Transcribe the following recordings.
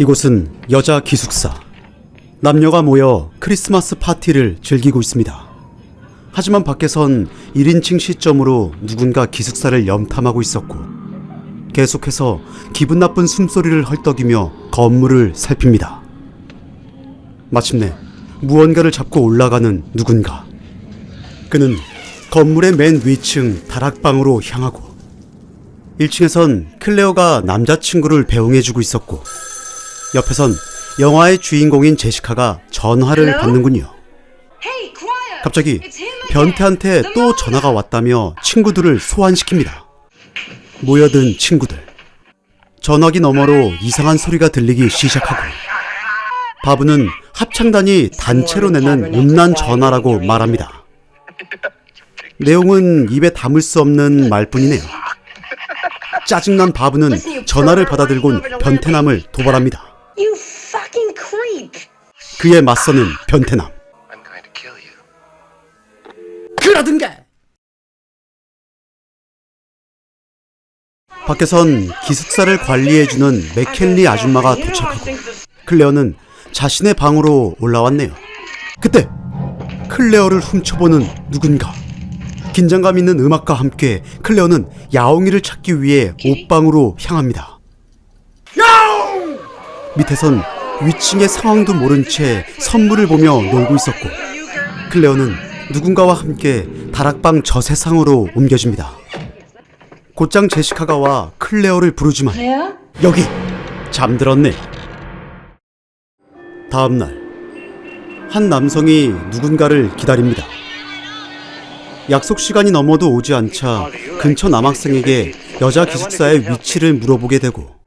이곳은 여자 기숙사. 남녀가 모여 크리스마스 파티를 즐기고 있습니다. 하지만 밖에선 1인칭 시점으로 누군가 기숙사를 염탐하고 있었고, 계속해서 기분 나쁜 숨소리를 헐떡이며 건물을 살핍니다. 마침내 무언가를 잡고 올라가는 누군가. 그는 건물의 맨 위층 다락방으로 향하고, 1층에선 클레어가 남자친구를 배웅해주고 있었고, 옆에선 영화의 주인공인 제시카가 전화를? 받는군요. 갑자기. 변태한테 또. 전화가 왔다며 친구들을 소환시킵니다. 모여든 친구들. 전화기 너머로 이상한 소리가 들리기 시작하고 바브는 합창단이 단체로 내는 음란 전화라고 말합니다. 내용은 입에 담을 수 없는 말뿐이네요. 짜증난 바브는 전화를 받아들곤 변태남을 도발합니다. 그에 맞서는 변태남. 그러든가. 밖에선 기숙사를 관리해주는 맥켈리 아줌마가 도착하고 클레어는 자신의 방으로 올라왔네요. 그때 클레어를 훔쳐보는 누군가. 긴장감 있는 음악과 함께 클레어는 야옹이를 찾기 위해 옷방으로 향합니다. 밑에선 위층의 상황도 모른 채 선물을 보며 놀고 있었고 클레어는 누군가와 함께 다락방 저 세상으로 옮겨집니다. 곧장 제시카가 와 클레어를 부르지만? 여기 잠들었네. 다음 날, 한 남성이 누군가를 기다립니다. 약속 시간이 넘어도 오지 않자 근처 남학생에게 여자 기숙사의 위치를 물어보게 되고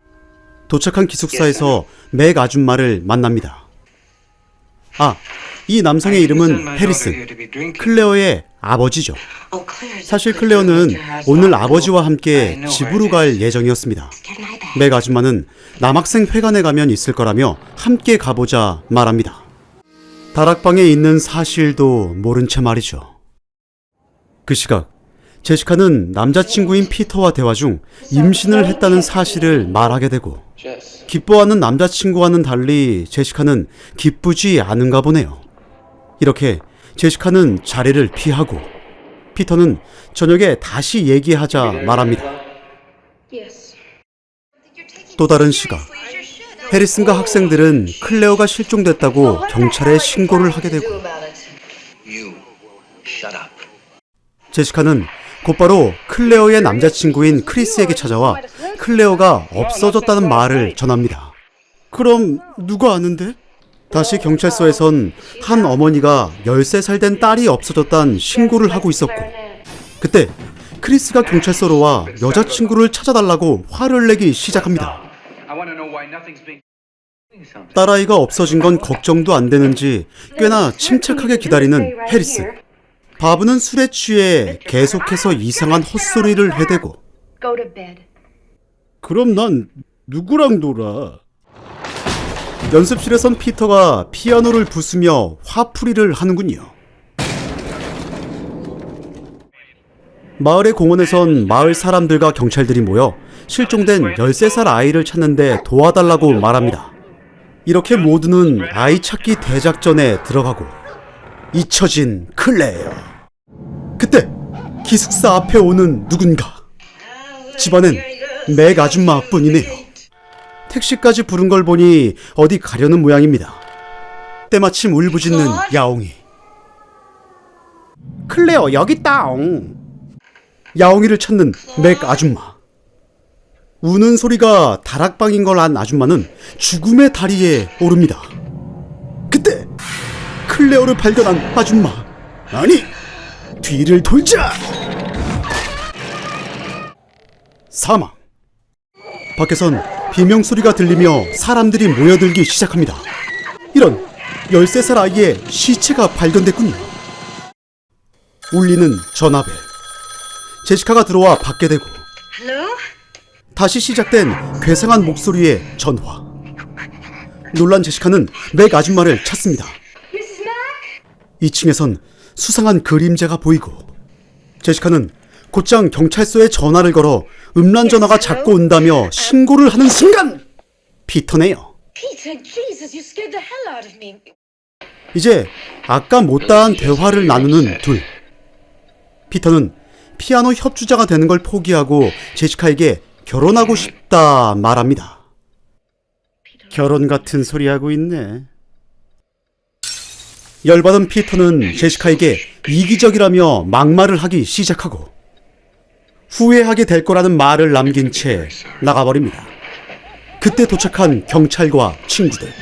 도착한 기숙사에서 맥 아줌마를 만납니다. 아, 이 남성의 이름은 해리슨, 클레어의 아버지죠. Claire's 사실 클레어는 오늘 아버지와 함께 집으로 갈 예정이었습니다. 맥 아줌마는 남학생 회관에 가면 있을 거라며 함께 가보자 말합니다. 다락방에 있는 사실도 모른 채 말이죠. 그 시각 제시카는 남자친구인 피터와 대화 중 임신을 했다는 사실을 말하게 되고. 기뻐하는 남자친구와는 달리 제시카는 기쁘지 않은가 보네요. 이렇게 제시카는 자리를 피하고 피터는 저녁에 다시 얘기하자 말합니다. 또 다른 시각 해리슨과 학생들은 클레어가 실종됐다고 경찰에 신고를 하게 되고. 제시카는 곧바로 클레어의 남자친구인 크리스에게 찾아와 클레어가 없어졌다는 말을 전합니다. 그럼 누가 아는데? 다시 경찰서에선 한 어머니가 13살 된 딸이 없어졌다는 신고를 하고 있었고 그때 크리스가 경찰서로 와 여자친구를 찾아달라고 화를 내기 시작합니다. 딸아이가 없어진 건 걱정도 안 되는지 꽤나 침착하게 기다리는 해리스. 바브는 술에 취해 계속해서 이상한 헛소리를 해대고. 그럼 난 누구랑 놀아? 연습실에선 피터가 피아노를 부수며 화풀이를 하는군요. 마을의 공원에선 마을 사람들과 경찰들이 모여 실종된 13살 아이를 찾는데 도와달라고 말합니다. 이렇게 모두는 아이 찾기 대작전에 들어가고 잊혀진 클레어. 그때 기숙사 앞에 오는 누군가. 집안엔 맥 아줌마뿐이네요. 택시까지 부른 걸 보니 어디 가려는 모양입니다. 때마침 울부짖는 야옹이. 클레어 여기 있다옹. 야옹이를 찾는 맥 아줌마. 우는 소리가 다락방인 걸 안 아줌마는 죽음의 다리에 오릅니다. 그때 클레어를 발견한 아줌마. 아니, 뒤를 돌자. 사망. 밖에선 비명 소리가 들리며 사람들이 모여들기 시작합니다. 이런 13살 아이의 시체가 발견됐군요. 울리는 전화벨. 제시카가 들어와 받게 되고? 다시 시작된 괴상한 목소리의 전화. 놀란 제시카는 맥 아줌마를 찾습니다. Miss Mac? 2층에선 수상한 그림자가 보이고 제시카는 곧장 경찰서에 전화를 걸어 음란 전화가 자꾸 온다며 신고를 하는 순간 피터네요. 이제 아까 못다한 대화를 나누는 둘. 피터는 피아노 협주자가 되는 걸 포기하고 제시카에게 결혼하고 싶다 말합니다. 결혼 같은 소리 하고 있네. 열받은 피터는 제시카에게 이기적이라며 막말을 하기 시작하고 후회하게 될 거라는 말을 남긴 채 나가버립니다. 그때 도착한 경찰과 친구들.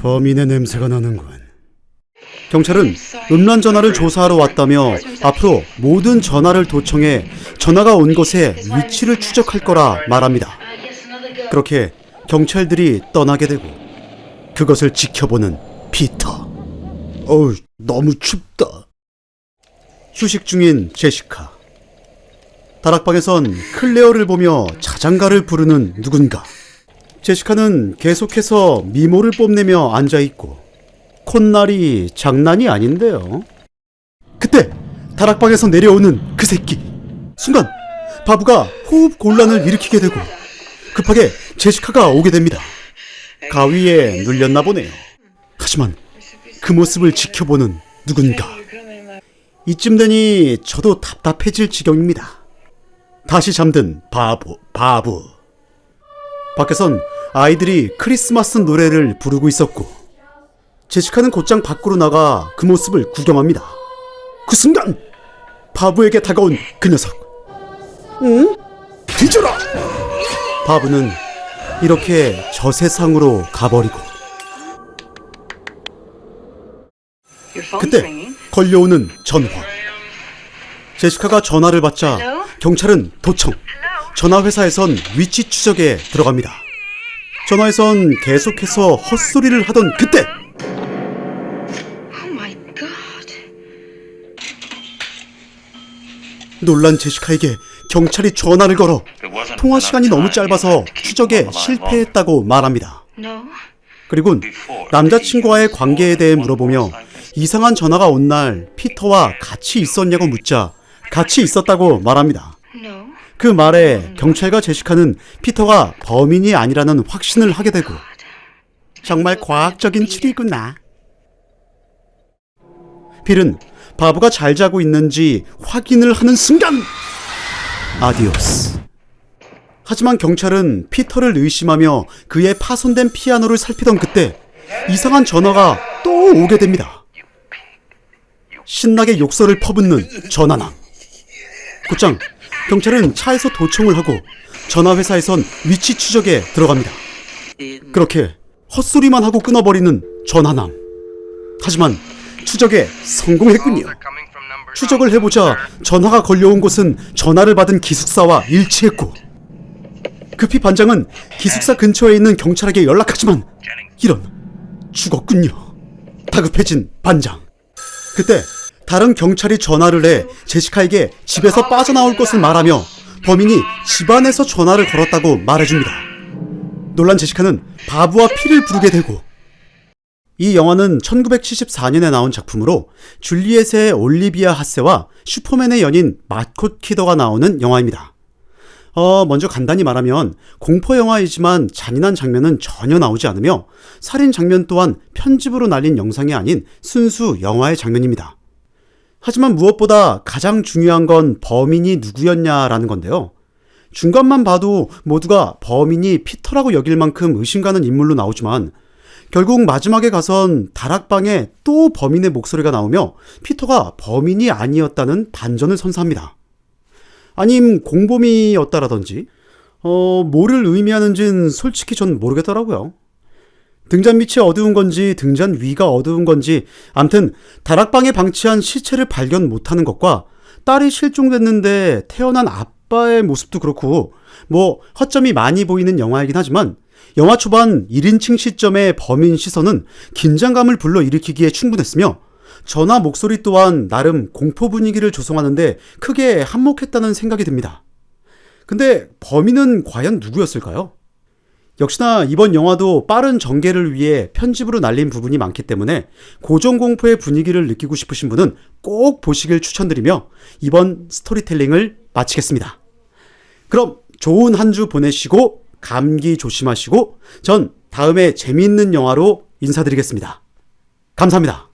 범인의 냄새가 나는군. 경찰은 음란 전화를 조사하러 왔다며 앞으로 모든 전화를 도청해 전화가 온 곳의 위치를 추적할 거라 말합니다. 그렇게 경찰들이 떠나게 되고 그것을 지켜보는. 어우, 너무 춥다. 휴식 중인 제시카. 다락방에선 클레어를 보며 자장가를 부르는 누군가. 제시카는 계속해서 미모를 뽐내며 앉아있고 콧날이 장난이 아닌데요. 그때 다락방에서 내려오는 그 새끼. 순간 바부가 호흡 곤란을 일으키게 되고 급하게 제시카가 오게 됩니다. 가위에 눌렸나 보네요. 하지만 그 모습을 지켜보는 누군가. 이쯤 되니 저도 답답해질 지경입니다. 다시 잠든 바보, 바보. 밖에선 아이들이 크리스마스 노래를 부르고 있었고, 제시카는 곧장 밖으로 나가 그 모습을 구경합니다. 그 순간, 바보에게 다가온 그 녀석. 응? 뒤져라! 바보는 이렇게 저 세상으로 가버리고, 그때 걸려오는 전화. 제시카가 전화를 받자 경찰은 도청, 전화 회사에선 위치 추적에 들어갑니다. 전화에선 계속해서 헛소리를 하던 그때 Oh. 놀란 제시카에게 경찰이 전화를 걸어 통화 시간이 너무 짧아서 추적에 실패했다고 말합니다. 그리곤 남자친구와의 관계에 대해 물어보며 이상한 전화가 온 날 피터와 같이 있었냐고 묻자 같이 있었다고 말합니다. 그 말에 경찰과 제시카는 피터가 범인이 아니라는 확신을 하게 되고 정말 과학적인 추리구나. 필은 바보가 잘 자고 있는지 확인을 하는 순간 아디오스. 하지만 경찰은 피터를 의심하며 그의 파손된 피아노를 살피던 그때 이상한 전화가 또 오게 됩니다. 신나게 욕설을 퍼붓는 전화남. 곧장 경찰은 차에서 도청을 하고 전화 회사에선 위치 추적에 들어갑니다. 그렇게 헛소리만 하고 끊어버리는 전화남. 하지만 추적에 성공했군요. 추적을 해보자 전화가 걸려온 곳은 전화를 받은 기숙사와 일치했고 급히 반장은 기숙사 근처에 있는 경찰에게 연락하지만 이런 죽었군요. 다급해진 반장. 그때 다른 경찰이 전화를 해 제시카에게 집에서 빠져나올 것을 말하며 범인이 집안에서 전화를 걸었다고 말해줍니다. 놀란 제시카는 바보와 피를 부르게 되고 이 영화는 1974년에 나온 작품으로 줄리엣의 올리비아 하세와 슈퍼맨의 연인 마콧 키더가 나오는 영화입니다. 어, 먼저 간단히 말하면 공포 영화이지만 잔인한 장면은 전혀 나오지 않으며 살인 장면 또한 편집으로 날린 영상이 아닌 순수 영화의 장면입니다. 하지만 무엇보다 가장 중요한 건 범인이 누구였냐라는 건데요. 중간만 봐도 모두가 범인이 피터라고 여길 만큼 의심 가는 인물로 나오지만 결국 마지막에 가선 다락방에 또 범인의 목소리가 나오며 피터가 범인이 아니었다는 반전을 선사합니다. 아님 공범이었다라든지 어 뭐를 의미하는진 솔직히 전 모르겠더라고요. 등잔 밑이 어두운 건지 등잔 위가 어두운 건지 암튼 다락방에 방치한 시체를 발견 못하는 것과 딸이 실종됐는데 태어난 아빠의 모습도 그렇고 뭐 허점이 많이 보이는 영화이긴 하지만 영화 초반 1인칭 시점의 범인 시선은 긴장감을 불러일으키기에 충분했으며 전화 목소리 또한 나름 공포 분위기를 조성하는데 크게 한몫했다는 생각이 듭니다. 근데 범인은 과연 누구였을까요? 역시나 이번 영화도 빠른 전개를 위해 편집으로 날린 부분이 많기 때문에 고전 공포의 분위기를 느끼고 싶으신 분은 꼭 보시길 추천드리며 이번 스토리텔링을 마치겠습니다. 그럼 좋은 한 주 보내시고 감기 조심하시고 전 다음에 재미있는 영화로 인사드리겠습니다. 감사합니다.